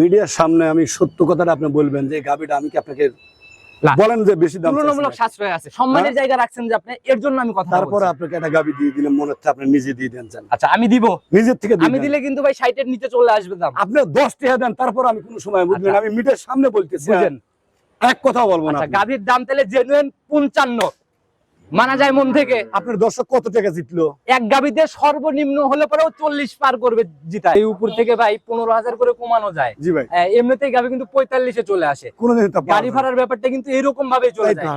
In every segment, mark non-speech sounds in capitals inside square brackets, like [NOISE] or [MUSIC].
মিডিয়ার সামনে আমি সত্য কথাটা আপনি বলবেন যে গাবিটা আমি কি আপনাকে বলেন যে বেশি দাম তুলনামূলক। সাশ্রয় আছে। সম্মানের জায়গা রাখছেন যে আপনি এর জন্য আমি কথা তারপরে। আপনাকে একটা গাবি দিয়ে দিলাম মনে হচ্ছে আপনি নিজে দিয়ে দেন চান। আচ্ছা আমি দিব। নিজের থেকে আমি দিলে কিন্তু ভাই ষাটের নিচে চলে আসবে দাম। আপনি দশ টাকা দেন তারপর আমি কোনো সময় বুঝবেন আচ্ছা। আমি মিডিয়ার সামনে বলতেছি বুঝেন। এক কথা বলব না আচ্ছা। গাভীর দাম তাহলে জেনুইন পঞ্চান্ন। মানা যায় মন থেকে। আপনার দর্শক কত টাকা জিতলো? এক গাবিতে সর্বনিম্ন হলে পরেও চল্লিশ পার করবে জিতা এই উপর থেকে ভাই পনেরো হাজার করে কমানো যায়। জি ভাই। আহ, এমনিতেই গাবি কিন্তু পঁয়তাল্লিশে চলে আসে। গাড়ি ভাড়ার ব্যাপারটা কিন্তু এরকম ভাবে চলে যায়।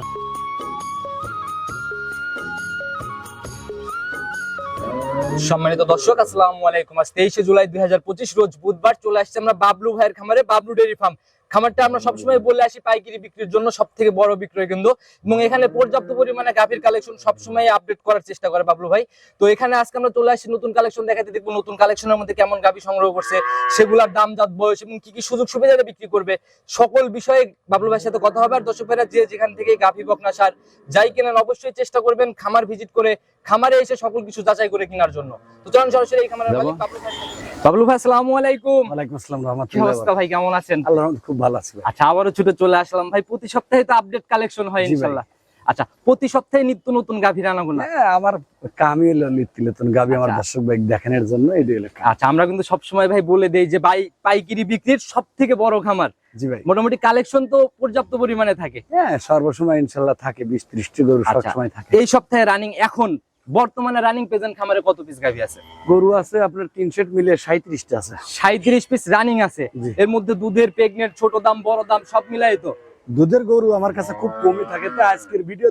সম্মানিত দর্শক আসসালামু আলাইকুম। আজ তেইশে জুলাই দুই হাজার পঁচিশ রোজ বুধবার চলে আসছে আমরা বাবলু ভাইয়ের খামারে বাবলু ডেয়ারি ফার্ম। খামারটা আমরা সবসময় বলে আসি পাইকারি বিক্রির জন্য সব থেকে বড় বিক্রয় কেন্দ্র। এবং এখানে পর্যাপ্ত পরিমাণে গাভীর কালেকশন সবসময় আপডেট করার চেষ্টা করে বাবলু ভাই। তো এখানে আজকে আমরা চলে আসছি নতুন কালেকশন দেখাতে, দেখব নতুন কালেকশনের মধ্যে কেমন গাভী সংগ্রহ করছে, সেগুলোর দাম, জাত, বয়স এবং কি কি সুযোগ সুবিধা বিক্রি করবে, সকল বিষয়ে বাবলু ভাইয়ের সাথে কথা হবে। আর দর্শক ভাইরা যে যেখান থেকে গাভী বকনা সার যাই কেনেন অবশ্যই চেষ্টা করবেন খামার ভিজিট করে খামারে এসে সকল কিছু যাচাই করে কেনার জন্য। তো চলুন সরাসরি এই খামারের। মালিক সাথে- ভাই আসসালামু আলাইকুম। ওয়ালাইকুম আসসালাম কি অবস্থা ভাই কেমন আছেন? আল্লাহ খুব ভালো আছি আচ্ছা আবারও ছুটে চলে আসলাম ভাই প্রতি সপ্তাহে তো আপডেট কালেকশন হয়। ইনশাল্লাহ আচ্ছা প্রতি সপ্তাহে নিত্য নতুন গাভী রানাগুনা হ্যাঁ, আমার কামই হলো নিত্য নতুন গাবি আমার আচ্ছা। দর্শক ভাই দেখানোর জন্য এটাই হলো আচ্ছা আমরা কিন্তু সবসময় ভাই বলে দেই যে ভাই পাইকারি বিক্রির সব থেকে বড় খামার। জি ভাই। মোটামুটি কালেকশন তো পর্যাপ্ত পরিমাণে থাকে। হ্যাঁ সর্বসময় ইনশাল্লাহ থাকে বিশ ত্রিশটি গরু আচ্ছা। সবসময় থাকে। এই সপ্তাহে রানিং এখন বর্তমানে রানিং পেজেন্ট খামারে কত পিস গাভী আছে? গরু আছে আপনার তিন সেট মিলে সাঁত্রিশটা আছে। সাঁত্রিশ পিস রানিং আছে। এর মধ্যে দুধের প্রেগনেন্ট ছোট দাম বড় দাম সব মিলাই তো? দুধের গরু আমার কাছে খুব কমই থাকে তো আজকের ভিডিও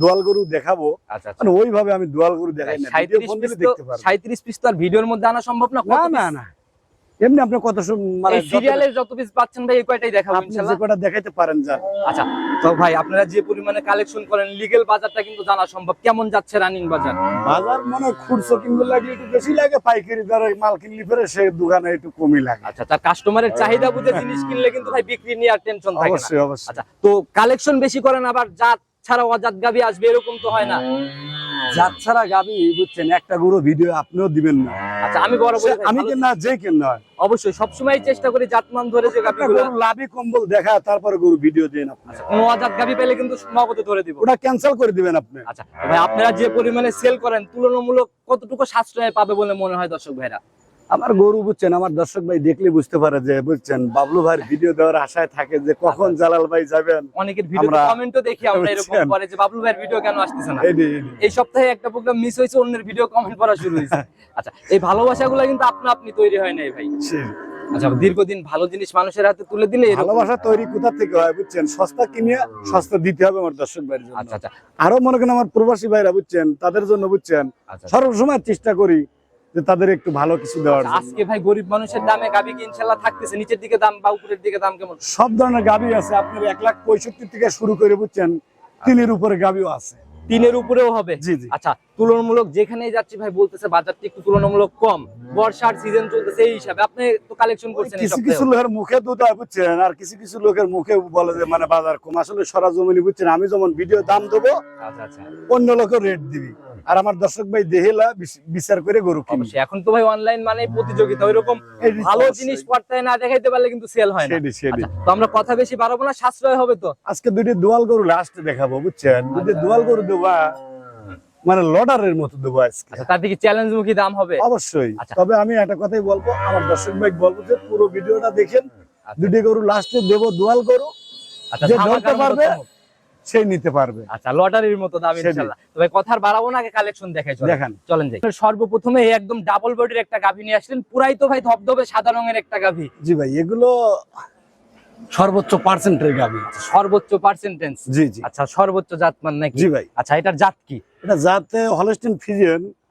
দুয়াল গরু দেখাবো। আচ্ছা মানে ওইভাবে আমি দোয়াল গরু দেখাই না সাঁত্রিশ পিস তো আর ভিডিওর মধ্যে আনা সম্ভব না? না? না। এমনি আপনি কত মানে সিরিয়ালের যত পিস পাচ্ছেন ভাই এই কয়টাই দেখাবো ইনশাআল্লাহ কটা দেখাইতে পারেন যা। আচ্ছা তো ভাই আপনারা যে পরিমাণে কালেকশন করেন লিগেল বাজারটা কিন্তু জানা সম্ভব। কেমন যাচ্ছে রানিং বাজার? বাজার মনে খুচরো কিনতে লাগলে একটু বেশি লাগে পাইকারি দরে মাল কিনলে পরে সে দোকানে একটু কমই লাগে। আচ্ছা তার কাস্টমারের চাহিদা বুঝে জিনিস কিনলে কিন্তু ভাই বিক্রি নিয়ে আর টেনশন থাকে না। অবশ্যই অবশ্যই। আচ্ছা তো কালেকশন বেশি করেন আবার জাত ছাড়া অজাত গাবি আসবে এরকম তো হয় না? ছাড়া গাবি বুঝছেন একটা গরু ভিডিও আপনিও দিবেন না। আচ্ছা আমি বড় বলি আমি ভালো- কেন না যে কেন। অবশ্যই সবসময় চেষ্টা করি জাতমান ধরে যে গাবিগুলো লাভি কম্বল দেখা তারপরে গরু ভিডিও দেন আপনি। কোনো গাবি পেলে কিন্তু নগদে ধরে দিব। ওটা ক্যান্সেল করে দিবেন আপনি। আচ্ছা ভাই আপনারা যে পরিমাণে সেল করেন তুলনামূলক কতটুকু সাশ্রয় পাবে বলে মনে হয় দর্শক ভাইরা? আমার গরু বুঝছেন আমার দর্শক ভাই দেখলে বুঝতে পারে যে বুঝছেন বাবলু ভাইয়ের ভিডিও দেওয়ার আশায় থাকে যে কখন জালাল ভাই যাবেন। অনেকের ভিডিও কমেন্টও দেখি আমরা এরকম করে যে বাবলু ভাইয়ের ভিডিও কেন আসতেছে না? এই সপ্তাহে একটা প্রোগ্রাম মিস হয়েছে অন্যের ভিডিও কমেন্ট করা শুরু হয়েছে। [LAUGHS] আচ্ছা এই ভালোবাসাগুলো কিন্তু আপনা আপনি তৈরি হয় নাই ভাই। আচ্ছা দীর্ঘদিন ভালো জিনিস মানুষের হাতে তুলে দিলে ভালোবাসা তৈরি কোথা থেকে হয় বুঝছেন? সস্তা কিনে সস্তা দিতে হবে আমার দর্শক ভাইয়ের জন্য। আচ্ছা আচ্ছা। আরও মনে করেন আমার প্রবাসী ভাইরা বুঝছেন? তাদের জন্য বুঝছেন? আচ্ছা। সর্বসময় চেষ্টা করি যে তাদের একটু ভালো কিছু দেওয়ার আজকে ভাই গরিব মানুষের দামে গাবি কি ইনশাল্লাহ থাকতেছে? নিচের দিকে দাম বা উপরের দিকে দাম কেমন? সব ধরনের গাবি আছে। আপনার এক লাখ পঁয়ষট্টি থেকে শুরু করে বুঝছেন তিনের উপরে গাবিও আছে। তিনের উপরেও হবে? জি জি। আচ্ছা তুলনামূলক যেখানেই যাচ্ছি ভাই বলতেছে বাজারটা একটু তুলনামূলক কম। বর্ষার সিজন চলতেছে এই হিসাবে। আপনি তো কালেকশন করছেন কিছু কিছু লোকের মুখে হয় বুঝছেন আর কিছু কিছু লোকের মুখে বলে যে মানে বাজার কম। আসলে সরাজমিনি বুঝছেন আমি যেমন ভিডিও দাম দেবো আচ্ছা আচ্ছা। অন্য লোকের রেট দিবি। আর আমার দর্শক ভাই দেহেলা বিচার করে গরু কিনবে এখন তো ভাই অনলাইন মানে প্রতিযোগিতা ওইরকম ভালো জিনিস পড়তায় না দেখাইতে পারলে কিন্তু সেল হয় না। আচ্ছা, তো আমরা কথা বেশি বাড়াবো না সাশ্রয় হবে তো? আজকে দুইটি দোয়াল গরু লাস্টে দেখাবো বুঝছেন? দুইটি দোয়াল গরু দেবা মানে লডারের মতো দেবো আজকে। আচ্ছা তার দিকে চ্যালেঞ্জ মুখী দাম হবে? অবশ্যই। আচ্ছা। তবে আমি একটা কথাই বলব আমার দর্শক ভাই বলব যে পুরো ভিডিওটা দেখেন আচ্ছা। দুটি গরু লাস্টে দেবো দোয়াল গরু। আচ্ছা যে ধরতে পারবে। সেই নিতে পারবে। আচ্ছা লটারির মতো দাম সেটাই। ইনশাআল্লাহ তো কথার বাড়াবো না আগে কালেকশন দেখাই চলেন। দেখান। চলেন যাই। সর্বপ্রথমে এই একদম ডাবল বডির একটা গাভী নিয়ে আসলেন। পুরাই তো ভাই ধবধবে সাদা রঙের একটা গাভী। জি ভাই এগুলো সর্বোচ্চ পার্সেন্টের গাবি সর্বোচ্চ পার্সেন্টেজ জি জি। আচ্ছা সর্বোচ্চ জাতমান নাকি? জি ভাই। আচ্ছা এটার জাত কি? এটা জাতে হলস্টিন ফিজিয়ান আচ্ছা আচ্ছা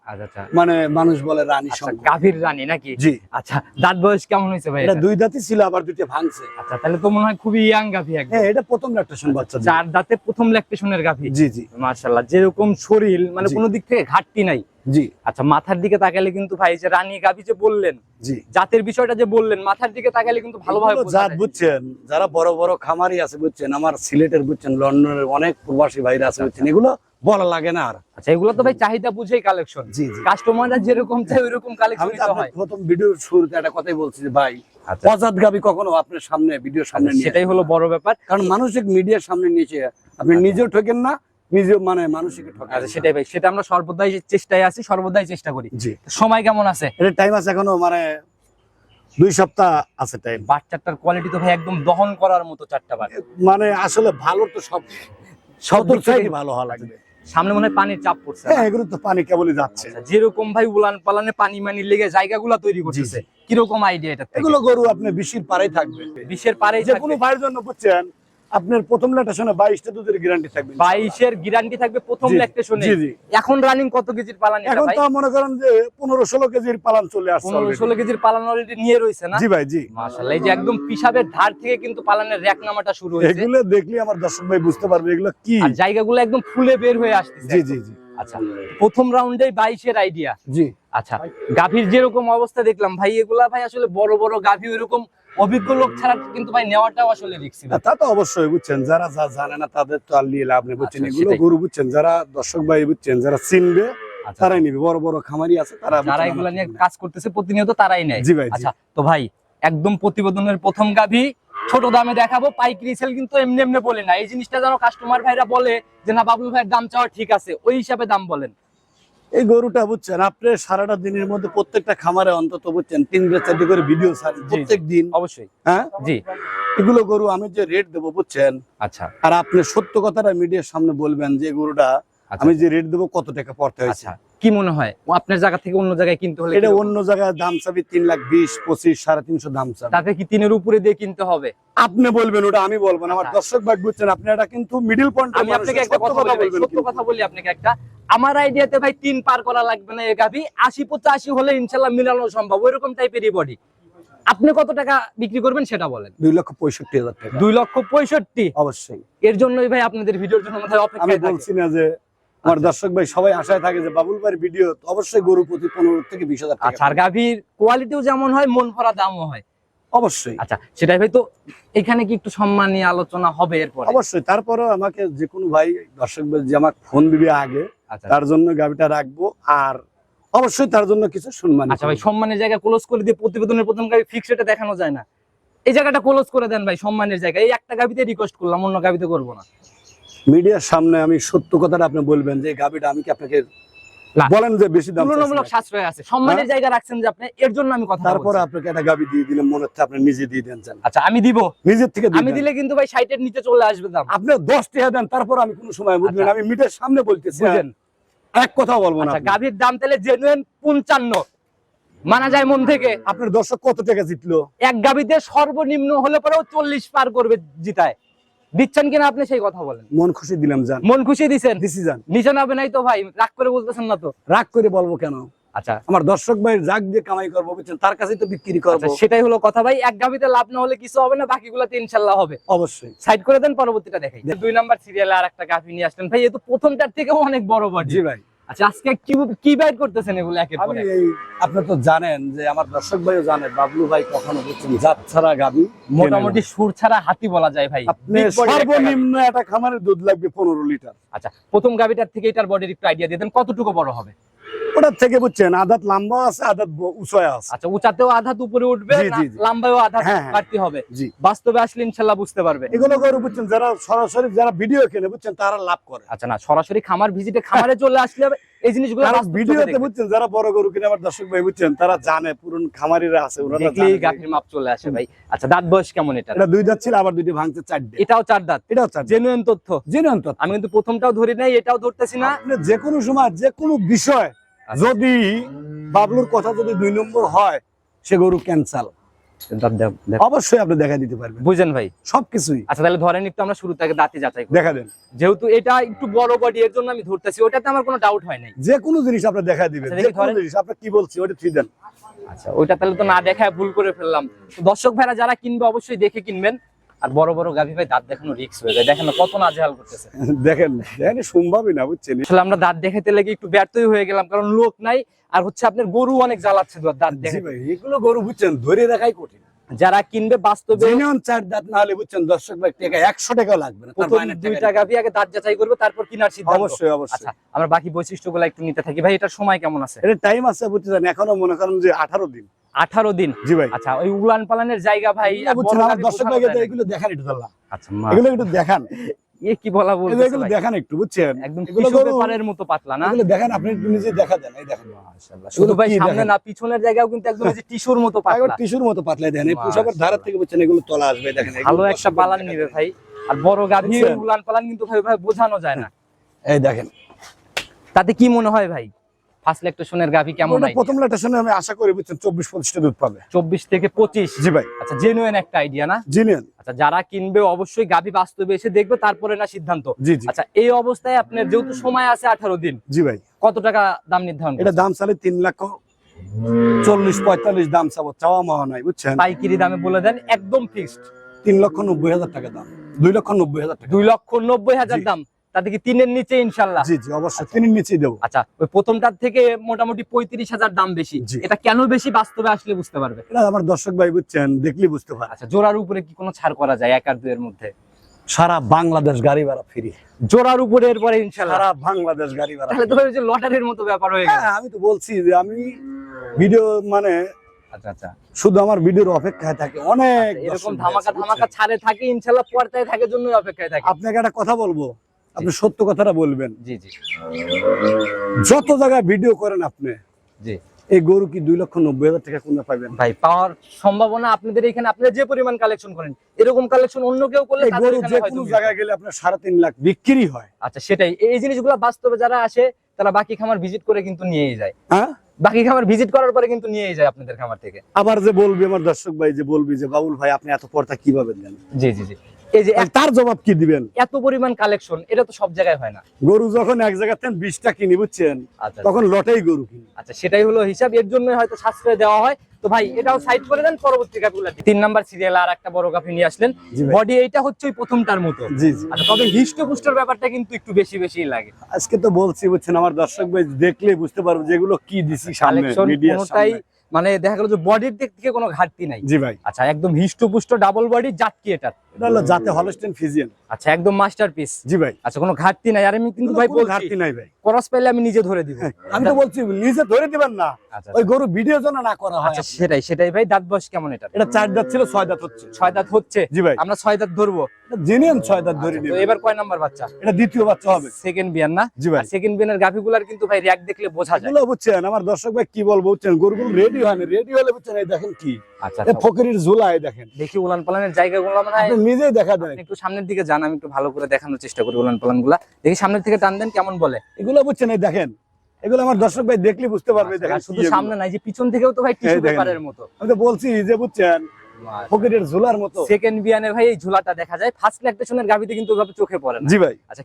মানে মানুষ বলে রানী আচ্ছা গাভীর রানী নাকি? জি। আচ্ছা দাঁত বয়স কেমন হয়েছে ভাই এটা? দুই দাঁতই ছিল আবার দুইটা ভাঙছে। আচ্ছা তাহলে তো মনে হয় খুবই ইয়াং গাভী একদম। হ্যাঁ এটা প্রথম ল্যাকটেশন বাচ্চা। চার দাঁতে প্রথম ল্যাকটেশনের গাভী? জি জি। মাশাআল্লাহ যেরকম শরীর মানে। কোনো দিক থেকে ঘাটতি নাই। জি। আচ্ছা মাথার দিকে তাকালে কিন্তু ভাই যে রানী গাভী যে বললেন জি। জাতের বিষয়টা যে বললেন মাথার দিকে তাকালে কিন্তু ভালোভাবে জাত বুঝছেন যারা বড় বড় খামারি আছে বুঝছেন আমার সিলেটের বুঝছেন লন্ডনের অনেক প্রবাসী ভাইরা আছে বুঝছেন এগুলো বলা লাগে না আর। আচ্ছা এগুলো তো ভাই চাহিদা বুঝেই কালেকশন জি জি। কাস্টমাররা যেরকম চাই ওইরকম কালেকশন হয়। প্রথম ভিডিওর শুরুতে একটা কথাই বলছি যে ভাই আচ্ছা। অজাত গাবি কখনো আপনার সামনে ভিডিও সামনে নিয়ে সেটাই হলো বড় ব্যাপার। কারণ মানসিক মিডিয়ার সামনে নিয়েছে আপনি নিজেও ঠকেন না নিজেও মানে মানুষকে আচ্ছা সেটাই ভাই সেটা আমরা সর্বদাই চেষ্টায় আছি সর্বদাই চেষ্টা করি। জি। সময় কেমন আছে? এটা টাইম আছে এখনও মানে দুই সপ্তাহ আছে টাইম বাচ্চাটার কোয়ালিটি তো ভাই একদম দহন করার মতো চারটা মানে আসলে ভালো তো সব সব দিক ভালো হওয়া লাগবে। সামনে মনে হয় পানির চাপ পড়ছে হ্যাঁ এগুলো তো পানি কেবলই যাচ্ছে। আচ্ছা, যেরকম ভাই উলান পালানে পানি মানির লেগে জায়গাগুলো তৈরি করতেছে কীরকম আইডিয়া এটা এগুলো গরু আপনি বিশের পারেই থাকবে। বিশের পারে যে কোনো ভাইয়ের জন্য বুঝছেন আপনার প্রথম ল্যাকটেশনে বাইশটা দুধের গ্যারান্টি থাকবে বাইশের গ্যারান্টি থাকবে প্রথম ল্যাকটেশনে জি, জি। এখন রানিং কত কেজির পালান এটা এখন তো মনে করেন যে পনেরো ষোলো কেজির পালান চলে আসছে পনেরো already। ষোলো কেজির পালান অলরেডি নিয়ে রয়েছে না? জি ভাই জি। মাশাআল্লাহ এই যে একদম পিসাবের ধার থেকে কিন্তু পালানের র্যাক নামাটা শুরু হয়েছে। এগুলো দেখলে আমার দর্শক ভাই বুঝতে পারবে এগুলো কি। আর জায়গাগুলো একদম ফুলে বের হয়ে আসছে জি জি জি। আচ্ছা প্রথম রাউন্ডে বাইশের আইডিয়া জি। আচ্ছা গাভীর যেরকম অবস্থা দেখলাম ভাই এগুলা ভাই আসলে বড় বড় গাভী ওইরকম অভিজ্ঞ লোক ছাড়া কিন্তু ভাই নেওয়াটাও আসলে রিক্সি তা তো অবশ্যই বুঝছেন যারা যা জানে না তাদের তো আর নিয়ে লাভ নেই বুঝছেন? আচ্ছা, এগুলো গরু বুঝছেন যারা দর্শক ভাই বুঝছেন যারা চিনবে আচ্ছা তারাই নিবে বড় বড় খামারি আছে তারা যারা এগুলা নিয়ে কাজ করতেছে প্রতিনিয়ত তারাই নেয়। জি ভাই আচ্ছা তো ভাই একদম প্রতিবেদনের প্রথম গাভী ছোট দামে দেখাবো পাইকারি সেল কিন্তু এমনি এমনি বলে না। এই জিনিসটা যেন কাস্টমার ভাইরা বলে যে না বাবলু ভাইয়ের দাম চাওয়া ঠিক আছে। ওই হিসাবে দাম বলেন। এই গরুটা বুঝছেন আপনি সারাটা দিনের মধ্যে প্রত্যেকটা খামারে অন্তত বুঝছেন তিন চারটি করে ভিডিও ছাড়ি প্রত্যেক দিন। অবশ্যই। হ্যাঁ? জি। এগুলো গরু আমি যে রেট দেবো বুঝছেন আচ্ছা। আর আপনি সত্য কথাটা মিডিয়ার সামনে বলবেন যে গরুটা আচ্ছা। আমি যে রেট দেবো কত টাকা পড়তে হয়েছে? আচ্ছা কি মনে হয়? আপনার জায়গা থেকে অন্য জায়গায় কিনতে হলে এটা অন্য জায়গায় দাম চাবি তিন লাখ বিশ পঁচিশ সাড়ে তিনশো দাম চাবি। তাতে কি তিনের উপরে দিয়ে কিনতে হবে? আপনি বলবেন ওটা আমি বলব না। আমার আচ্ছা। দর্শক ভাগ বুঝছেন আপনি এটা কিন্তু মিডিল পয়েন্ট আমি আপনাকে একটা কথা বলি সত্য কথা বলি আপনাকে একটা। আমার আইডিয়াতে ভাই তিন পার করা লাগবে না এই গাভি। আশি পঁচাশি হলে ইনশাল্লাহ মিলানো সম্ভব। ওইরকম টাইপেরই বডি আপনি কত টাকা বিক্রি করবেন সেটা বলেন। দুই লক্ষ পঁয়ষট্টি হাজার টাকা। দুই লক্ষ পঁয়ষট্টি? অবশ্যই। এর জন্যই ভাই আপনাদের ভিডিওর জন্য আমি বলছি না যে আমার আচ্ছা। দর্শক ভাই সবাই আশায় থাকে যে বাবুল ভাইয়ের ভিডিও অবশ্যই গরু প্রতি পনেরো থেকে বিশ হাজার আচ্ছা আর গাভীর কোয়ালিটিও যেমন হয় মন ভরা দামও হয়। অবশ্যই। আচ্ছা সেটাই ভাই তো এখানে কি একটু সম্মান নিয়ে আলোচনা হবে এরপর? অবশ্যই। তারপরেও আমাকে যে কোনো ভাই দর্শক ভাই যে আমাকে ফোন দিবে আগে তার জন্য গাবিটা রাখব আর অবশ্যই তার জন্য কিছু সম্মান আচ্ছা ভাই সম্মানের জায়গা ক্লোজ করে দিয়ে প্রতিবেদনের প্রথম গাভি ফিক্স রেটে দেখানো যায় না। এই জায়গাটা ক্লোজ করে দেন ভাই সম্মানের জায়গা। এই একটা গাভিতে রিকোয়েস্ট করলাম অন্য গাভিতে করব না। মিডিয়ার সামনে আমি সত্য কথাটা আপনি বলবেন যে গাবিটা আমি কি আপনাকে বলেন যে বেশি দাম তুলনামূলক। সাশ্রয় আছে। সম্মানের জায়গা রাখছেন যে আপনি এর জন্য আমি কথা তারপরে। আপনাকে একটা গাবি দিয়ে দিলে মনে হচ্ছে আপনি নিজে দিয়ে দেন আচ্ছা আমি দিব। নিজের থেকে আমি দিলে কিন্তু ভাই সাইটের নিচে চলে আসবে দাম। আপনি দশ টাকা দেন তারপর আমি কোনো সময় বুঝবেন আচ্ছা। আমি মিডিয়ার সামনে বলতেছি বুঝেন। এক কথা বলব না আচ্ছা গাভীর দাম তাহলে জেনুইন পঞ্চান্ন। মানা যায় মন থেকে। আপনার দর্শক কত টাকা জিতলো? এক গাভীতে সর্বনিম্ন হলে পরেও চল্লিশ পার করবে জিতায়। দিচ্ছেন কিনা আপনি সেই কথা বলেন। মন খুশি দিলাম জান মন খুশি দিচ্ছেন দিছি জান নিচে নামবে নাই তো ভাই রাগ করে বলতেছেন না তো। রাগ করে বলব কেন? আচ্ছা। আমার দর্শক ভাই রাগ দিয়ে কামাই করব বুঝছেন? তার কাছে তো বিক্রি করব। আচ্ছা, সেটাই হলো কথা। ভাই এক গাভীতে লাভ না হলে কিছু হবে না বাকিগুলোতে ইনশাল্লাহ হবে। অবশ্যই। সাইড করে দেন পরবর্তীটা দেখাই। দুই নাম্বার সিরিয়ালে আর একটা গাভী নিয়ে আসলেন। ভাই এ তো প্রথমটার থেকেও অনেক বড় বডি জি ভাই। আচ্ছা আজকে কি কি বাইট করতেছেন এগুলো একের পর এই আপনি তো জানেন যে আমার দর্শক ভাইও জানে বাবলু ভাই কখনো বুঝছেন জাত ছাড়া গাবি মোটামুটি সুর ছাড়া হাতি বলা যায় ভাই। আপনি। সর্বনিম্ন একটা খামারের দুধ লাগবে পনেরো লিটার আচ্ছা প্রথম গাভীটার থেকে এটার বডির একটু আইডিয়া দিয়ে দেন কতটুকু বড় হবে? ওটার থেকে বুঝছেন আদাত লম্বা আছে আদাত উঁচয় আছে। আচ্ছা উঁচাতেও আধাত উপরে উঠবে। লম্বায়ও আধাত হ্যাঁ, হ্যাঁ। হবে? জি। বাস্তবে আসলে ইনশাল্লাহ বুঝতে পারবে। এগুলো করে বুঝছেন যারা সরাসরি যারা ভিডিও কেনে বুঝছেন তারা লাভ করে। আচ্ছা না সরাসরি খামার ভিজিটে খামারে চলে আসলে এই জিনিসগুলো ভিডিওতে বুঝছেন যারা বড় গরু কিনে আমার দর্শক ভাই বুঝছেন তারা জানে পুরন খামারিরা আছে ওরা দেখলেই গাভীর মাপ চলে আসে ভাই। আচ্ছা দাঁত বয়স কেমন এটা এটা দুই দাঁত ছিল আবার দুইটি ভাঙতে চারটে এটাও চার দাঁত? এটাও চারটে জেনুইন তথ্য? জেনুইন তো আমি কিন্তু প্রথমটাও ধরি নাই এটাও ধরতেছি না। যে কোনো সময় যে কোনো বিষয়। যদি বাবলুর কথা যদি দুই নম্বর হয় সে গরু ক্যান্সাল। অবশ্যই আপনি দেখা দিতে পারবেন। বুঝেন ভাই? সবকিছুই। আচ্ছা তাহলে ধরেন একটু আমরা শুরু থেকে দাঁতে যাচাই দেখা দেন। যেহেতু এটা একটু বড় বডি এর জন্য আমি ধরতেছি ওটাতে আমার কোনো ডাউট হয় নাই। যে কোনো জিনিস আপনি দেখা দিবেন। আচ্ছা, যে কোনো জিনিস আপনি কি বলছি ওটা থুই দেন। আচ্ছা ওইটা তাহলে তো না দেখায় ভুল করে ফেললাম। দর্শক ভাইরা যারা কিনবে অবশ্যই দেখে কিনবেন। আর বড় বড় গাভী ভাই দাঁত দেখানো রিক্স হয়ে যায়। দেখেন না কত নাজেহাল করতেছে। দেখেন দেখেন সম্ভবই না বুঝছেন? আসলে আমরা দাঁত দেখাতে লেগে একটু ব্যর্থই হয়ে গেলাম কারণ লোক নাই আর হচ্ছে আপনার গরু অনেক জ্বালাচ্ছে দাঁত দেখেন দেখে ভাই এগুলো গরু বুঝছেন ধরে রাখাই কঠিন। যারা কিনবে বাস্তবে চার দাঁত না হলে বুঝছেন দর্শক ভাই টাকা একশো টাকাও লাগবে না। তার প্রথম মাইনের দুই টাকা দিয়ে আগে দাঁত যাচাই করবে তারপর কিনার সিদ্ধান্ত। অবশ্যই অবশ্যই। আচ্ছা আমরা বাকি বৈশিষ্ট্যগুলো একটু নিতে থাকি। ভাই এটার সময় কেমন আছে? এটা টাইম আছে বুঝছেন এখনও মনে করেন যে আঠারো দিন। আঠারো দিন? জি ভাই। আচ্ছা ওই উলান পালানের জায়গা ভাই দর্শক না। এগুলো দেখান একটু আচ্ছা এগুলো একটু দেখান। এ কি বলা এগুলো এগুলো ভাই? একটু বুঝছেন? একদম এগুলো টিস্যু গরু- পেপারের মতো পাতলা না? এগুলো দেখেন আপনি একটু নিজে দেখা দেন এই দেখেন। মাশাআল্লাহ। শুধু ভাই সামনে না পিছনের জায়গাও কিন্তু একদম যে টিস্যুর মতো একবার পাতলা। টিস্যুর মতো পাতলাই দেন এই পোশাকের ধারের থেকে বুঝছেন এগুলো তলা আসবে দেখেন ভালো একটা পালান নিবে ভাই। আর বড় গাভী বুঝছেন? উলান পালান কিন্তু ভাই ভাই বোঝানো যায় না। এই দেখেন। তাতে কি মনে হয় ভাই? ফার্স্ট ল্যাকটেশনের গাভী কেমন? প্রথম লেটার আমি আশা করি বুঝছেন চব্বিশ পঁচিশটা দুধ পাবে। চব্বিশ থেকে পঁচিশ? জি ভাই। আচ্ছা জেনুইন একটা আইডিয়া না? জিনিয়ান আচ্ছা যারা কিনবে অবশ্যই গাভী বাস্তবে এসে দেখবে তারপরে না সিদ্ধান্ত। জি জি। আচ্ছা এই অবস্থায় আপনার যেহেতু সময় আছে আঠারো দিন জি ভাই। কত টাকা দাম নির্ধারণ এটা দাম সালে তিন লাখ চল্লিশ পঁয়তাল্লিশ দাম চাবো চাওয়া মহা নয় বুঝছেন? পাইকিরি দামে বলে দেন একদম ফিক্সড তিন লক্ষ নব্বই হাজার টাকা দাম দুই লক্ষ নব্বই হাজার টাকা। দুই লক্ষ নব্বই হাজার দাম। তাতে কি তিনের নিচে ইনশাল্লাহ। জি জি অবশ্যই। তিনের নিচেই দেবো। আচ্ছা ওই প্রথমটার থেকে মোটামুটি পঁয়ত্রিশ হাজার দাম বেশি। এটা কেন বেশি বাস্তবে আসলে বুঝতে পারবে? এটা আমার দর্শক ভাই বুঝছেন দেখলেই বুঝতে পারে আচ্ছা জোড়ার উপরে কি কোনো ছাড় করা যায় এক আর দুইয়ের মধ্যে? সারা বাংলাদেশ গাড়ি ভাড়া ফ্রি। জোড়ার উপরে এরপরে ইনশাল্লাহ। সারা বাংলাদেশ গাড়ি ভাড়া তাহলে তো যে লটারির মতো ব্যাপার হয়ে গেল। হ্যাঁ আমি তো বলছি যে আমি ভিডিও মানে আচ্ছা আচ্ছা। শুধু আমার ভিডিওর অপেক্ষায় থাকে অনেক এরকম ধামাকা ধামাকা ছাড়ে থাকে ইনশাল্লাহ পর্দায় থাকে জন্যই অপেক্ষায় থাকে। আপনাকে একটা কথা বলব আপনি সত্য কথাটা বলবেন। জি জি। যত জায়গায় ভিডিও করেন আপনি জি। এই গরু কি দুই লক্ষ নব্বই হাজার টাকা কোনটা পাবেন? ভাই পাওয়ার সম্ভাবনা আপনাদের এখানে আপনারা যে পরিমাণ কালেকশন করেন এরকম কালেকশন অন্য কেউ করলে গরু যে কোনো জায়গায় গেলে আপনার সাড়ে তিন লাখ বিক্রি হয়। আচ্ছা সেটাই। এই জিনিসগুলো বাস্তবে যারা আসে তারা বাকি খামার ভিজিট করে কিন্তু নিয়েই যায়। হ্যাঁ? বাকি খামার ভিজিট করার পরে কিন্তু নিয়েই যায় আপনাদের খামার থেকে। আবার যে বলবি আমার দর্শক ভাই যে বলবি যে বাবুল ভাই আপনি এত পর্দা কীভাবে দেন? জি জি জি। এই যে তার জবাব কি দিবেন? এত পরিমাণ কালেকশন এটা তো সব জায়গায় হয় না। গরু যখন এক জায়গা বিশটা কিনি বুঝছেন? আচ্ছা তখন লটেই গরু কিনি। আচ্ছা সেটাই হলো হিসাব এর জন্য হয়তো সাশ্রয় দেওয়া হয়। তো ভাই এটাও সাইড করে দেন পরবর্তী কাপিগুলা তিন নাম্বার সিরিয়াল আর একটা বড় কাপি নিয়ে আসলেন। বডি এইটা হচ্ছে ওই প্রথমটার মতো। জি জি। আচ্ছা তবে হিষ্টপুষ্টর ব্যাপারটা কিন্তু একটু বেশি বেশি লাগে। আজকে তো বলছি বুঝছেন আমার দর্শক ভাই দেখলে বুঝতে পারব যেগুলো কি দিছি সামনে মিডিয়ার সামনে। মানে দেখা গেল যে বডির দিক থেকে কোনো ঘাটতি নাই। জি ভাই। আচ্ছা একদম হিষ্টপুষ্ট ডাবল বডি জাতকি এটা এটা হলো জাতে হলস্টেন ফিজিয়ান। আচ্ছা একদম মাস্টারপিস জি ভাই। আচ্ছা কোনো ঘাটতি নাই? আর আমি কিন্তু ভাই কোনো ঘাটতি নাই ভাই। ক্রস পাইলে আমি নিজে ধরে দিব। আমি তো বলছি নিজে ধরে দিবেন না। আচ্ছা ওই গরু ভিডিও যেন না করা হয় আচ্ছা সেটাই সেটাই ভাই দাঁত বয়স কেমন এটা? এটা চার দাঁত ছিল ছয় দাঁত হচ্ছে। ছয় দাঁত হচ্ছে? জি ভাই। আমরা ছয় দাঁত ধরবো। জেনুইন ছয় দাঁত ধরে আচ্ছা, এবার কয় নাম্বার বাচ্চা? এটা দ্বিতীয় বাচ্চা হবে। সেকেন্ড বিয়ান না? জি ভাই। সেকেন্ড বিয়ানের গাভিগুলার কিন্তু ভাই র্যাক দেখলে বোঝা যায়। এগুলো বুঝছেন আমার দর্শক ভাই কি বলব বুঝছেন গরুগুলো রেডি হয় না রেডি হলে বুঝছেন এই দেখেন কি। আচ্ছা এই ফকিরের ঝুলা এই দেখেন। দেখি উলান পালানের জায়গাগুলো মানে নিজেই দেখা দেন একটু সামনের দিকে যান আমি একটু ভালো করে দেখানোর চেষ্টা করি উলান পালানগুলা দেখি সামনের থেকে টান দেন কেমন বলে? এগুলো বুঝছেন এই দেখেন। এগুলো আমার দর্শক ভাই দেখলে বুঝতে পারবে দেখেন শুধু সামনে নাই যে পিছন থেকেও তো ভাই টিস্যু পেপারের মতো। আমি তো বলছি যে বুঝছেন ফকিরের ঝুলার মতো। সেকেন্ড বিয়ানে ভাই এই ঝুলাটা দেখা যায়। ফার্স্ট ল্যাকটেশনের গাভিতে কিন্তু ওভাবে চোখে পড়ে না। জি ভাই। আচ্ছা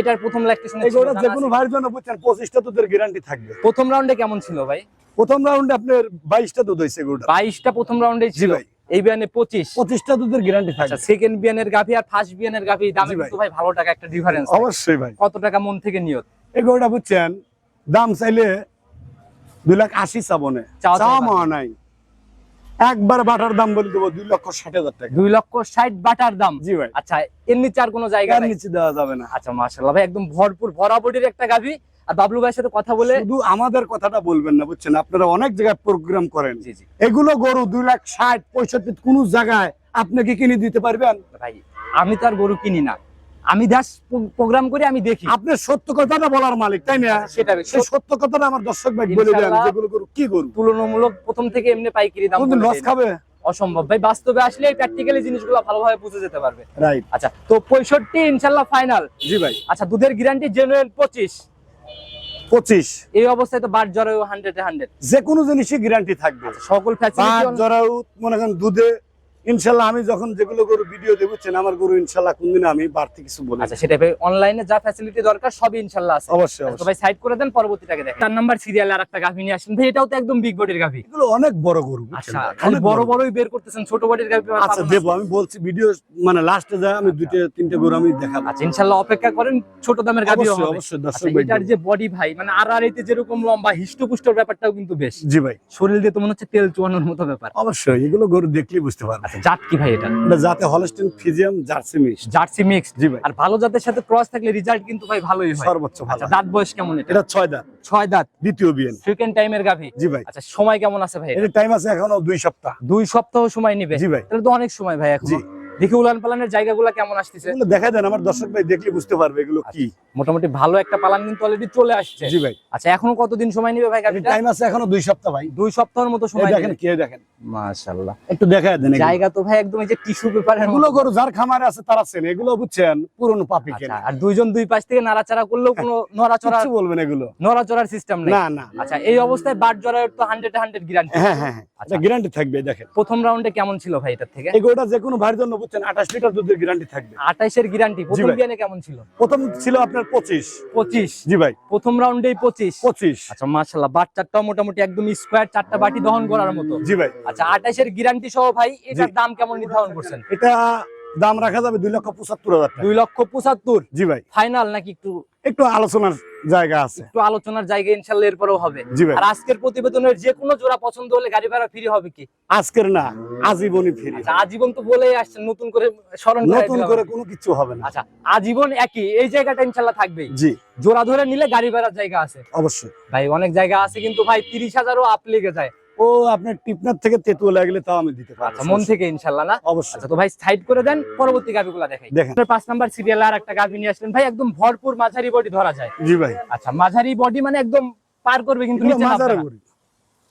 এটার প্রথম ল্যাকটেশনের এই যে কোনো ভাইয়ের জন্য বুঝছেন পঁচিশটা দুধের গ্যারান্টি থাকবে। প্রথম রাউন্ডে কেমন ছিল ভাই? প্রথম রাউন্ডে আপনার বাইশটা দুধ হয়েছে গরুটা বাইশটা প্রথম রাউন্ডে ছিল। ভাই। এই বিয়ানে পঁচিশ। পঁচিশটা দুধের গ্যারান্টি থাকবে। সেকেন্ড বিয়ানের গাভি আর ফার্স্ট বিয়ানের গাভি দামে ভাই। কিন্তু ভাই ভালো টাকা একটা ডিফারেন্স অবশ্যই ভাই। কত টাকা মন থেকে নিয়ত? বুঝছেন দাম চাইলে দুই লাখ আশি চাবনে। চাওয়া নাই। একবার বাটার দাম বলে দেবো দুই লক্ষ ষাট হাজার টাকা। দুই লক্ষ ষাট বাটার দাম? জি ভাই। আচ্ছা এর নিচে আর কোনো জায়গা নিচে দেওয়া যাবে না। আচ্ছা মাশাআল্লাহ ভাই একদম ভরপুর ভরাবটির একটা গাভি। আর বাবলু ভাইয়ের সাথে কথা বলে শুধু আমাদের কথাটা বলবেন না বুঝছেন? আপনারা অনেক জায়গায় প্রোগ্রাম করেন। এগুলো গরু দুই লাখ ষাট পঁয়ষট্টি কোন জায়গায় আপনি কি কিনে দিতে পারবেন? ভাই আমি তো আর গরু কিনি না। আমি দাস প্রোগ্রাম করি আমি দেখি। আপনি সত্য কথাটা বলার মালিক তাই না? সেটা সেই সত্য কথাটা আমার দর্শক ভাই বলে দেন ইনশাআল্লাহ। যেগুলো গরু কি গরু? তুলনামূলক প্রথম থেকে এমনি পাইকারি দাম বলে লস খাবে? অসম্ভব। ভাই বাস্তবে আসলে প্র্যাকটিক্যালি জিনিসগুলো ভালোভাবে বুঝে যেতে পারবে। রাইট আচ্ছা তো পঁয়ষট্টি ইনশাল্লাহ ফাইনাল জি ভাই। আচ্ছা দুধের গ্যারান্টি জেনুয়েল পঁচিশ। পঁচিশ। এই অবস্থায় তো বার জরায়ু হান্ড্রেড হান্ড্রেড যে কোনো জিনিসই গ্যারান্টি থাকবে। সকল বাদ ফ্যাসিলিটি জরায়ু মনে করেন দুধে ইনশাল্লাহ আমি যখন যেগুলো গরু ভিডিও দেবো বুঝছেন আমার গরু ইনশাল্লাহ কোনদিন আমি বাড়তি কিছু বলি আচ্ছা সেটা ভাই অনলাইনে যা ফ্যাসিলিটি দরকার সবই ইনশাল্লাহ আছে। অবশ্যই আচ্ছা, অবশ্যই। ভাই সাইড করে দেন পরবর্তীটাকে দেখেন। চার নাম্বার সিরিয়ালে আর একটা গাভী নিয়ে আসেন। ভাই এটাও তো একদম বিগ বডির গাভী। এগুলো অনেক বড় গরু আচ্ছা খালি বড় বড়ই বের করতেছেন ছোট বডির গাভী আচ্ছা দেবো আমি বলছি ভিডিও মানে লাস্টে যা আমি দুইটা তিনটে গরু আমি দেখাবো। আচ্ছা ইনশাল্লাহ অপেক্ষা করেন ছোট দামের অবশ্যই হবে। অবশ্যই আচ্ছা দর্শক ভাই এটার যে বডি ভাই মানে আর আর এতে যেরকম লম্বা হিষ্টপুষ্টর ব্যাপারটাও কিন্তু বেশ। জি ভাই। শরীর দিয়ে তো মনে হচ্ছে তেল চুয়ানোর মতো ব্যাপার। অবশ্যই এগুলো গরু দেখলেই বুঝতে পারবে আচ্ছা জাত কি ভাই এটা? জাতে Holstein Friesian Jersey mix Jersey mix ji ভাই। আর ভালো জাতের সাথে ক্রস থাকলে রেজাল্ট কিন্তু ভাই ভালোই হয়। সর্বোচ্চ ভালো। আচ্ছা দাঁত বয়স কেমন এটা? এটা ছয় দাঁত। ছয় দাঁত। দ্বিতীয় বিয়েন সেকেন্ড টাইমের গাভী? জি ভাই। আচ্ছা সময় কেমন আছে ভাই এর টাইম আছে এখনও দুই সপ্তাহ। দুই সপ্তাহ সময় নিবে? জি ভাই। তাহলে তো অনেক সময় ভাই এখন। দেখি উলান পালানের জায়গাগুলো কেমন আসতেছে। দেখা দেন আমার দর্শক ভাই দেখলে বুঝতে পারবে এগুলো কি। মোটামুটি ভালো একটা পালান কিন্তু অলরেডি চলে আসছে। জি ভাই। আচ্ছা এখনও কতদিন সময় নিবে ভাই টাইম আছে এখনও দুই সপ্তাহ ভাই। দুই সপ্তাহের মতো সময় দেখেন কে দেখেন। মাশাআল্লাহ। একটু দেখা দেন জায়গা তো ভাই একদম এই যে টিস্যু পেপারের মতো। গরু যার খামারে আছে তারা চেনে। এগুলো বুঝছেন পুরনো পাপি আচ্ছা আর দুইজন দুই পাশ থেকে নাড়াচাড়া করলেও কোনো নড়াচড়া কিছু বলবেন এগুলো। নড়াচড়ার সিস্টেম নেই। না না। আচ্ছা এই অবস্থায় বাট তো গ্যারান্টি হ্যাঁ হ্যাঁ হ্যাঁ। আচ্ছা। গ্যারান্টি থাকবে দেখেন। প্রথম রাউন্ডে কেমন ছিল ভাই এটার থেকে? এই গরুটা যে কোনো ভাইয়ের জন্য বুঝছেন আঠাশ লিটার দুধের গ্যারান্টি থাকবে। আঠাশের গ্যারান্টি প্রথম ভাই। কেমন ছিল? প্রথম ছিল আপনার পঁচিশ। পঁচিশ। জি ভাই। প্রথম রাউন্ডেই পঁচিশ। পঁচিশ। আচ্ছা মাসাল্লাহ বাচ্চাটা মোটামুটি একদম স্কোয়ার চারটা বাটি দহন করার মতো। জি ভাই। আচ্ছা আঠাশের গ্যারান্টি সহ ভাই এটার দাম কেমন নির্ধারণ করছেন? এটা দাম রাখা যাবে দুই লক্ষ পঁচাত্তর হাজার দুই লক্ষ পঁচাত্তর? জি ভাই। ফাইনাল নাকি একটু একটু আলোচনার জায়গা আছে। একটু আলোচনার জায়গা ইনশাল্লাহ এরপরেও হবে। জি ভাই। আর আজকের প্রতিবেদনের যে কোনো জোড়া পছন্দ হলে গাড়ি ভাড়া ফ্রি হবে কি? আজকের না আজীবনই ফিরি আচ্ছা আজীবন তো বলেই আসছেন নতুন করে স্মরণ নতুন করে কোনো কিছু হবে না। আচ্ছা আজীবন একই এই জায়গাটা ইনশাল্লাহ থাকবেই। জি। জোড়া ধরে নিলে গাড়ি ভাড়ার জায়গা আছে। অবশ্যই। ভাই অনেক জায়গা আছে কিন্তু ভাই তিরিশ হাজারও আপ লেগে যায়। ও আপনার টিপনার থেকে তেতুয়া লাগলে তাও আমি দিতে পারব। আচ্ছা মন থেকে ইনশাল্লাহ না? অবশ্যই। আচ্ছা তো ভাই সাইড করে দেন পরবর্তী গাভিগুলা দেখাই। দেখেন। পাঁচ নাম্বার সিরিয়াল আর একটা গাভি নিয়ে আসলেন। ভাই একদম ভরপুর মাঝারি বডি ধরা যায়। জি ভাই। আচ্ছা মাঝারি বডি মানে একদম পার করবে কিন্তু নিচে।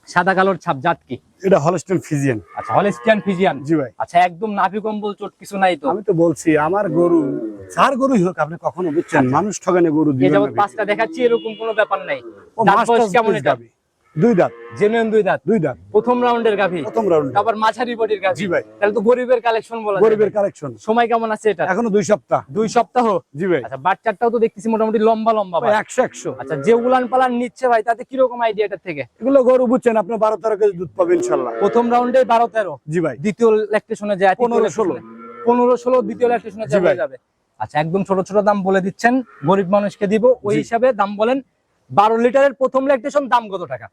সাদা কালোর ছাপ জাত কি? এটা হলস্টেন ফিজিয়ান আচ্ছা হলেস্টিয়ান ফিজিয়ান জি ভাই। আচ্ছা একদম নাভি কম্বল চোট কিছু নাই তো? আমি তো বলছি আমার গরু যার গরুই হোক আপনি কখনো বুঝছেন মানুষ ঠগানে গরু দিবেন যাবত পাঁচটা দেখাচ্ছি এরকম কোনো ব্যাপার নাই। কেমন এটা? গাবি। দুই দাঁত। জেনুইন দুই দাঁত। দুই দাঁত। প্রথম রাউন্ডের গাভি। প্রথম রাউন্ড আবার মাঝারি বডির গাভি। জি ভাই। তাহলে তো গরিবের কালেকশন বলা গরিবের কালেকশন সময় কেমন আছে এটা? এখনও দুই সপ্তাহ। দুই সপ্তাহ? জি ভাই। আচ্ছা বাচ্চাটাও তো দেখতেছি মোটামুটি লম্বা লম্বা ভাই বাট। একশো একশো। আচ্ছা যে উলান পালান নিচ্ছে ভাই তাতে কীরকম আইডিয়া এটার থেকে? এগুলো গরু বুঝছেন আপনি বারো তেরো কেজি দুধ পাবেন ইনশাল্লাহ। প্রথম রাউন্ডে বারো তেরো। জি ভাই। দ্বিতীয় ল্যাকটেশনে যায় তৃতীয় পনেরো, lactation-এ। ষোলো। পনেরো ষোলো দ্বিতীয় ল্যাকটেশনে যাবে। আচ্ছা একদম ছোট ছোট দাম বলে দিচ্ছেন গরিব মানুষকে দিব। ওই হিসাবে দাম বলেন বারো লিটারের প্রথম ল্যাকটেশন দাম কত টাকা?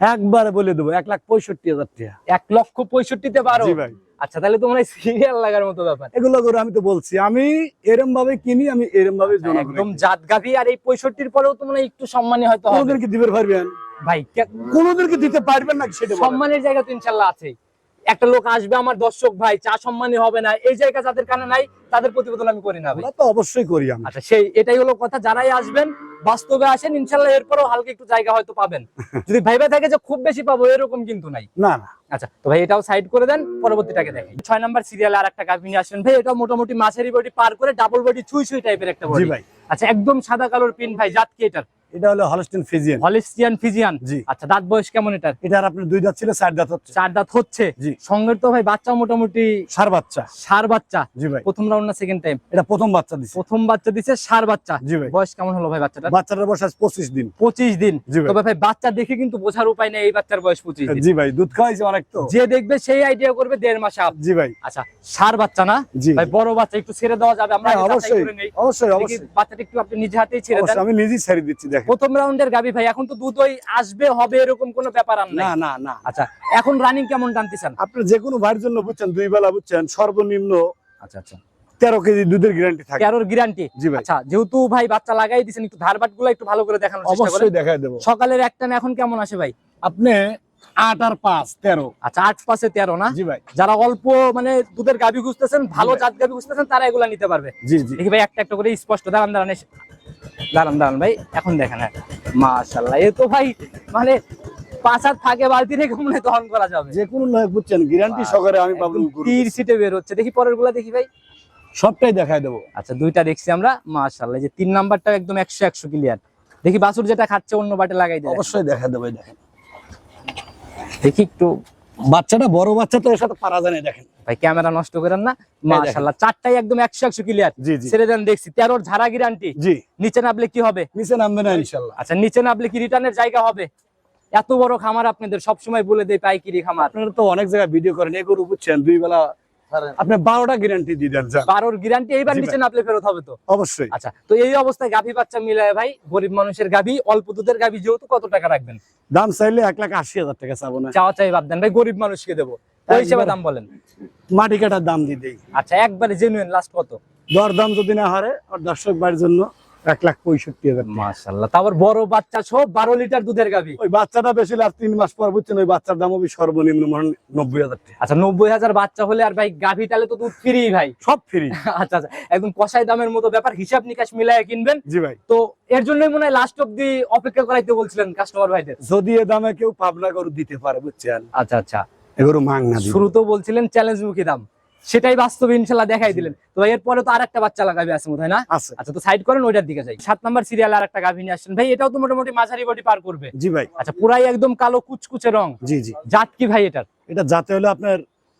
একবারে বলে দেবো এক লাখ পঁয়ষট্টি হাজার টাকা। এক লক্ষ পঁয়ষট্টিতে বারো? ভাই। আচ্ছা তাহলে তো মনে হয় সিরিয়াল লাগার মতো ব্যাপার। এগুলো গরু আমি তো বলছি আমি এরম ভাবে কিনি আমি এরম ভাবে একদম জাত গাভি আর এই পঁয়ষট্টির পরেও তো মনে একটু সম্মানী হয়তো কোনোদিনকে দিবে পারবেন ভাই কোনোদেরকে দিতে পারবেন না সেটা সম্মানের জায়গা তো ইনশাল্লাহ আছে একটা লোক আসবে আমার দর্শক ভাই চা সম্মানী হবে না এই জায়গা যাদের কানে নাই তাদের প্রতিবেদন আমি করি না তো অবশ্যই করি আমি। আচ্ছা সেই এটাই হলো কথা যারাই আসবেন বাস্তবে আসেন ইনশাল্লাহ এরপরও হালকা একটু জায়গা হয়তো পাবেন। [LAUGHS] যদি ভাইবা থাকে যে খুব বেশি পাবো এরকম কিন্তু নাই। না না। আচ্ছা তো ভাই এটাও সাইড করে দেন পরবর্তীটাকে দেখেন। ছয় নম্বর সিরিয়ালে আর একটা গাভি নিয়ে আসেন। ভাই এটা মোটামুটি মাছেরই বডি পার করে ডাবল বডি ছুঁই ছুঁই টাইপের একটা বডি ভাই। আচ্ছা একদম সাদা কালোর পিন ভাই জাত কি এটার? এটা হলো Holstein Friesian Holstein Friesian ji. আচ্ছা দাঁত বয়স কেমন এটার? এটার আপনার দুই দাঁত ছিল চার দাঁত হচ্ছে। চার দাঁত হচ্ছে? জি। সঙ্গের তো ভাই বাচ্চা মোটামুটি সার বাচ্চা। সার বাচ্চা। জি ভাই। প্রথম রাউন্ড না সেকেন্ড টাইম এটা প্রথম বাচ্চা দিছে। প্রথম বাচ্চা দিছে সার বাচ্চা। জি ভাই। বয়স কেমন হলো ভাই বাচ্চাটা বাচ্চাটার বয়স আজ পঁচিশ দিন। পঁচিশ দিন। তবে ভাই বাচ্চা দেখে কিন্তু বোঝার উপায় নেই এই বাচ্চার বয়স পঁচিশ দিন। জি ভাই দুধ খাওয়াইছে অনেক তো। যে দেখবে সেই আইডিয়া করবে দেড় মাস আপ। জি ভাই। আচ্ছা সার বাচ্চা না? জি। ভাই বড় বাচ্চা একটু ছেড়ে দেওয়া যাবে। আমরা হ্যাঁ, অবশ্যই। অবশ্যই অবশ্যই। বাচ্চাটা একটু আপনি নিজে হাতেই ছেড়ে দেন। আমি নিজেই ছেড়ে দিচ্ছি দেখেন। প্রথম রাউন্ডের গাবি ভাই এখন তো দুধই আসবে হবে এরকম কোনো ব্যাপার আর না না না। আচ্ছা এখন রানিং কেমন টানতেছেন? আপনি যে কোনো ভাইয়ের জন্য বুঝছেন দুই বেলা বুঝছেন সর্বনিম্ন আচ্ছা আচ্ছা। তেরো কেজি দুধের গ্যারান্টি থাকে। তেরোর গ্যারান্টি জি ভাই। আচ্ছা যেহেতু ভাই বাচ্চা লাগাই দিছেন একটু ধারবাটগুলো একটু ভালো করে দেখানোর চেষ্টা করেন। অবশ্যই দেখাই দেবো। সকালের একটা এখন কেমন আসে ভাই? আপনি আট আর পাঁচ তেরো। আচ্ছা আট তেরো না? জি ভাই। যারা অল্প মানে দুধের গাভি খুঁজতেছেন ভালো জাত গাভি খুঁজতেছেন তারা এগুলা নিতে পারবে। জি জি। দেখি ভাই একটা একটা করে স্পষ্ট দাঁড়ান দাঁড়ান দাঁড়ান দাঁড়ান ভাই এখন দেখেন হ্যাঁ। মাশাল্লাহ এ তো ভাই মানে পাঁচ থাকে বালতি রেখে মনে দহন করা যাবে। যে কোনো নয় বুঝছেন গ্যারান্টি সহকারে আমি পাবো তীর সিটে বের হচ্ছে। দেখি পরেরগুলা দেখি ভাই। সবটাই দেখাই দেবো। আচ্ছা দুইটা দেখছি আমরা। মাশাল্লাহ যে তিন নাম্বারটা একদম একশো একশো ক্লিয়ার দেখি বাসুর যেটা খাচ্ছে অন্য বাটে লাগাই দেয়। অবশ্যই দেখাই দেবো দেখেন। দেখি একটু। বাচ্চাটা বড় বাচ্চা তো এর সাথে পারা জানে দেখেন। ভাই ক্যামেরা নষ্ট করেন না। মাশাআল্লাহ চারটাই একদম একশো একশো ক্লিয়ার জি জি। ছেড়ে দেন দেখছি। তেরোর ঝাড়া গ্যারান্টি জি। নিচে নামলে কি হবে? নিচে নামবে না ইনশাল্লাহ আচ্ছা নিচে নামলে কি রিটার্নের জায়গা হবে? এত বড় খামার আপনাদের সবসময় বলে দেয় পাইকিরি খামার। আপনারা তো অনেক জায়গায় ভিডিও করেন এ গরু বুঝছেন দুই বেলা আপনি বারোটা গ্যারান্টি দিয়ে দেন বারোর গ্যারান্টি এইবার নিচে। নামলে ফেরত হবে তো? অবশ্যই। আচ্ছা তো এই অবস্থায় গাভী বাচ্চা মিলায় ভাই গরিব মানুষের গাভী অল্প দুধের গাভী যেহেতু কত টাকা রাখবেন? দাম চাইলে এক লাখ আশি হাজার টাকা চাবো না। চাওয়া চাই বাদ দেন। ভাই গরিব মানুষকে দেবো। ওই হিসেবে দাম বলেন। মাটি কাটার দাম দিয়ে দেই। আচ্ছা একবারে জেনুইন লাস্ট কত? যদি না হারে আর দর্শক বাড়ির জন্য এক লাখ পঁয়ষট্টি হাজার টাকা। মাশাআল্লাহ তারপর বড় বাচ্চা সহ বারো লিটার দুধের গাভী। ওই বাচ্চাটা বেশি আর তিন মাস পর বুঝছেন ওই বাচ্চার দাম হবে সর্বনিম্ন মনে নব্বই হাজার আচ্ছা নব্বই হাজার বাচ্চা হলে আর ভাই গাভী তাহলে তো দুধ ফ্রি ভাই। সব ফ্রি [LAUGHS] আচ্ছা আচ্ছা একদম কষাই দামের মতো ব্যাপার হিসাব নিকাশ মিলায় কিনবেন। জি ভাই। তো এর জন্যই মনে হয় লাস্ট অব্দি অপেক্ষা করাইতে বলছিলেন কাস্টমার ভাইদের। যদি এ দামে কেউ পাবনা গরু দিতে পারে বুঝছেন। আচ্ছা আচ্ছা। মাং না দিবে। শুরুতেও বলছিলেন চ্যালেঞ্জ মুখী দাম। সেটাই বাস্তবে ইনশাল্লাহ দেখাই দিলেন। তো ভাই এরপরে তো আরেকটা বাচ্চা লাগাবে আছে না? আচ্ছা তো সাইড করেন ওইটার দিকে যাই। সাত নাম্বার সিরিয়াল আর একটা গাভী নিয়ে আসছেন। ভাই এটাও তো মোটামুটি মাঝারি বডি পার করবে। জি ভাই। আচ্ছা পুরাই একদম কালো কুচকুচে রং। জি জি। জাত কি ভাই এটার? এটা যাতে হলো আপনার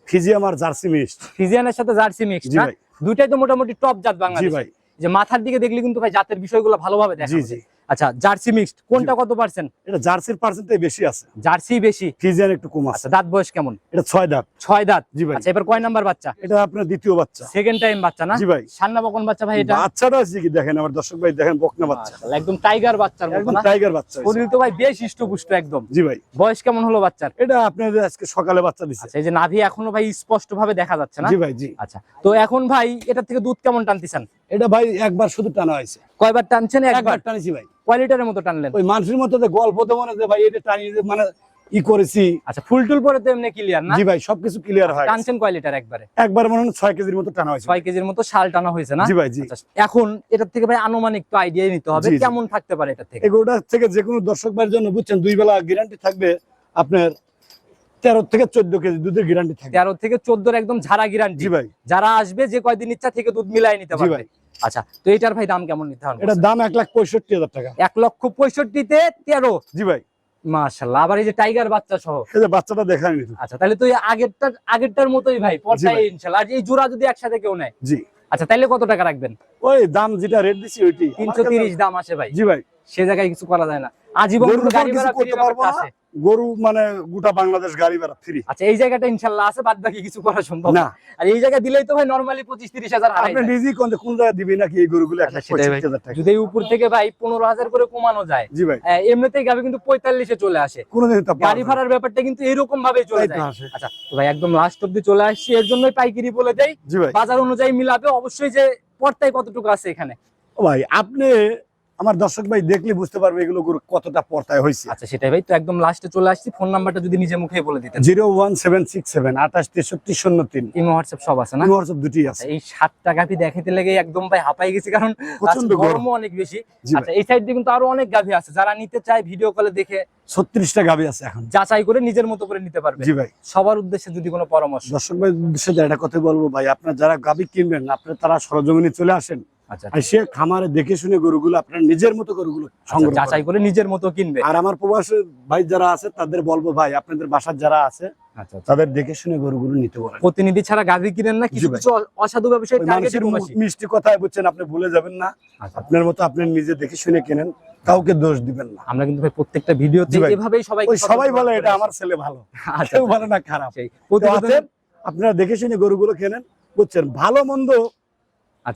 ফিজিয়াম আর জার্সি মিক্সড। ফিজিয়ানের সাথে জার্সি মিক্স জি না? ভাই। দুইটাই তো মোটামুটি টপ জাত জি ভাই। যে মাথার দিকে দেখলে কিন্তু ভাই জাতের বিষয়গুলো ভালোভাবে দেখা জি। জি আচ্ছা জার্সি মিক্সড কোনটা কত পার্সেন্ট এটা জার্সির পার্সেন্টই বেশি আছে। জার্সি বেশি? ফিজিয়ান একটু কম আছে। আচ্ছা দাঁত বয়স কেমন? এটা ছয় দাঁত। ছয় দাঁত? জি ভাই। আচ্ছা এবার কয় নাম্বার বাচ্চা? এটা আপনার দ্বিতীয় বাচ্চা। সেকেন্ড টাইম বাচ্চা না? জি ভাই। সান্না বকন বাচ্চা ভাই এটা? বাচ্চাটা আছে কি দেখেন আমার দর্শক ভাই দেখেন বকনা বাচ্চা। একদম টাইগার বাচ্চার মতো একদম না? টাইগার বাচ্চা। শরীর তো ভাই বেশ হিষ্টপুষ্ট একদম। জি ভাই। বয়স কেমন হলো বাচ্চার? এটা আপনার আজকে সকালে বাচ্চা দিচ্ছে আচ্ছা এই যে নাভি এখনও ভাই স্পষ্ট ভাবে দেখা যাচ্ছে না? জি ভাই জি। আচ্ছা তো এখন ভাই এটা থেকে দুধ কেমন টানতেছেন? এটা ভাই একবার শুধু টানা হয়েছে। কয়বার টানছেন একবার? টানিছি ভাই। কয় লিটারের মতো টানলেন? ওই মানুষের মতো যে গল্প তো মনে যে ভাই এটা টানিয়ে মানে ই করেছি। আচ্ছা ফুল টুল পরে তো এমনি ক্লিয়ার না? জি ভাই সবকিছু ক্লিয়ার হয়। টানছেন কয় লিটার একবারে? একবার মনে হয় ছয় কেজির মতো টানা হয়েছে। ছয় কেজির মতো শাল টানা হয়েছে না? জি ভাই জি। আচ্ছা, এখন এটার থেকে ভাই আনুমানিক তো আইডিয়া নিতে হবে। কেমন থাকতে পারে এটা থেকে? এগুলোটা থেকে যে কোনো দর্শক ভাইয়ের জন্য বুঝছেন দুই বেলা গ্যারান্টি থাকবে আপনার তেরো থেকে চোদ্দ কেজি দুধের গ্যারান্টি থাকবে। তেরো থেকে চোদ্দোর একদম ঝাড়া গ্যারান্টি ভাই। যারা আসবে যে কয়দিন ইচ্ছা থেকে দুধ মিলাই নিতে পারবে। ভাই। আচ্ছা তো এটার ভাই দাম কেমন হবে এটার দাম এক লাখ পঁয়ষট্টি হাজার টাকা। এক লক্ষ পঁয়ষট্টিতে তেরো? জি ভাই। মাশাল্লাহ আবার এই যে টাইগার বাচ্চা সহ। এই যে বাচ্চাটা দেখানি আচ্ছা তাহলে তো এই আগেরটার আগেরটার মতোই ভাই পর্দায় ভাই। ইনশাল্লাহ। আর এই জোড়া যদি একসাথে কেউ নেয়? জি। আচ্ছা তাইলে কত টাকা রাখবেন? ওই দাম যেটা রেট দিছি ওইটি। তিনশো তিরিশ দাম আসে ভাই। জি ভাই। সে জায়গায় কিছু করা যায় না। আজীবন গাড়ি ভাড়া করতে পারব না। গরু মানে গোটা বাংলাদেশ গাড়ি ভাড়া ফ্রি আচ্ছা এই জায়গাটা ইনশাল্লাহ আছে বাদ বাকি কিছু করা সম্ভব না। আর এই জায়গায় দিলেই তো ভাই নরমালি পঁচিশ তিরিশ হাজার আপনি নিজেই কোন কোন জায়গায় দিবি নাকি এই গরুগুলো? আচ্ছা, যদি এই উপর থেকে ভাই পনেরো হাজার করে কমানো যায় জি ভাই। এমনিতেই গাবে কিন্তু পঁয়তাল্লিশে চলে আসে। কোনোদিন তা গাড়ি ভাড়ার ব্যাপারটা কিন্তু এরকম ভাবে চলে যায়। আচ্ছা তো ভাই একদম লাস্ট অব্দি চলে আসছি এর জন্যই পাইকিরি বলে ভাই। বাজার অনুযায়ী মিলাবে অবশ্যই যে পর্তায় কতটুকু আছে এখানে। ভাই আপনি আমার দর্শক ভাই দেখলে বুঝতে পারবে এগুলো কতটা পর্তায় হয়েছে আচ্ছা সেটাই ভাই। তো একদম লাস্টে চলে আসছি। ফোন নাম্বারটা যদি নিজে মুখে বলে দিতেন। Zero one seven six seven আঠাশ তেষট্টি শূন্য তিন। ইমো হোয়াটসঅ্যাপ সব আছে না? হোয়াটসঅ্যাপ দুটি আছে। আচ্ছা, এই সাত টাকাটি দেখাতে লেগে একদম ভাই হাঁপাই গেছি কারণ প্রচণ্ড গরম। অনেক বেশি। আচ্ছা এই সাইড দিয়ে কিন্তু আরও অনেক গাভী আছে। যারা নিতে চায় ভিডিও কলে দেখে ছত্রিশটা গাবি আছে এখন। যাচাই করে নিজের মতো করে নিতে পারবে। জি ভাই। সবার উদ্দেশ্যে যদি কোনো পরামর্শ। দর্শক ভাই উদ্দেশ্যে একটা কথা বলব ভাই আপনার যারা গাবি কিনবেন আপনার তারা সরজমিনে চলে আসেন। আচ্ছা সে খামারে দেখে শুনে গরুগুলো আপনার নিজের মতো গরুগুলো সংগ্রহ আচ্ছা, যাচাই করে নিজের মতো কিনবে। আর আমার প্রবাসী ভাই যারা আছে তাদের বলব ভাই আপনাদের বাসার যারা আছে আচ্ছা আচ্ছা। তাদের দেখে শুনে গরুগুলো নিতে পারেন প্রতিনিধি ছাড়া গাভী কিনেন না কিছু কিছু অসাধু ব্যবসায়ী মিষ্টি কথায় বুঝছেন আপনি ভুলে যাবেন না। আচ্ছা। আপনার মতো আপনি নিজে দেখে শুনে কেনেন কাউকে দোষ দিবেন না। আমরা কিন্তু ভাই প্রত্যেকটা ভিডিওতে এভাবেই সবাই সবাই বলে এটা আমার ছেলে ভালো। [LAUGHS] আচ্ছা কেউ ভালো না খারাপ। আপনারা দেখে শুনে গরুগুলো কেনেন বুঝছেন ভালো মন্দ আচ্ছা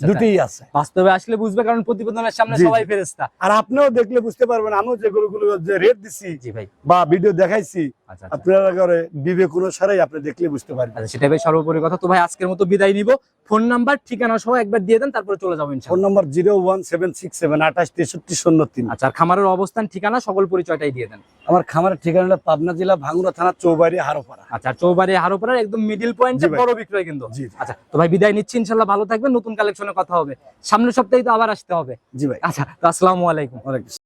দুটোই আছে। বাস্তবে আসলে বুঝবে কারণ প্রতিবেদনের সামনে সবাই। ফেরেস্তা আর আপনিও দেখলে বুঝতে পারবেন আমিও যে গরুগুলো যে রেট দিছি জি ভাই। বা ভিডিও দেখাইছি আচ্ছা আচ্ছা। আপনারা করে বিবেক অনুসারে আপনি দেখলে বুঝতে পারবেন। আচ্ছা ভাই সর্বোপরি কথা। তো ভাই আজকের মতো বিদায় নিব। ফোন নাম্বার ঠিকানা সহ একবার দিয়ে দেন তারপরে চলে যাব phone number zero one seven six seven আঠাশ তেষট্টি শূন্য তিন। আচ্ছা আর খামারের অবস্থান ঠিকানা সকল পরিচয়টাই দিয়ে দেন। আমার খামারের ঠিকানা হলো পাবনা জেলা ভাঙ্গুরা থানা চৌবাড়ি হারোপাড়া। আচ্ছা চৌবাড়ি হারোপাড়ার একদম মিডিল পয়েন্ট বড় বিক্রয় কিন্তু আচ্ছা তো ভাই বিদায় নিচ্ছি ইনশাল্লাহ ভালো থাকবেন নতুন কালেকশনে কথা হবে। সামনের সপ্তাহে তো আবার আসতে হবে। জি ভাই। আচ্ছা তো আসসালামু আলাইকুম।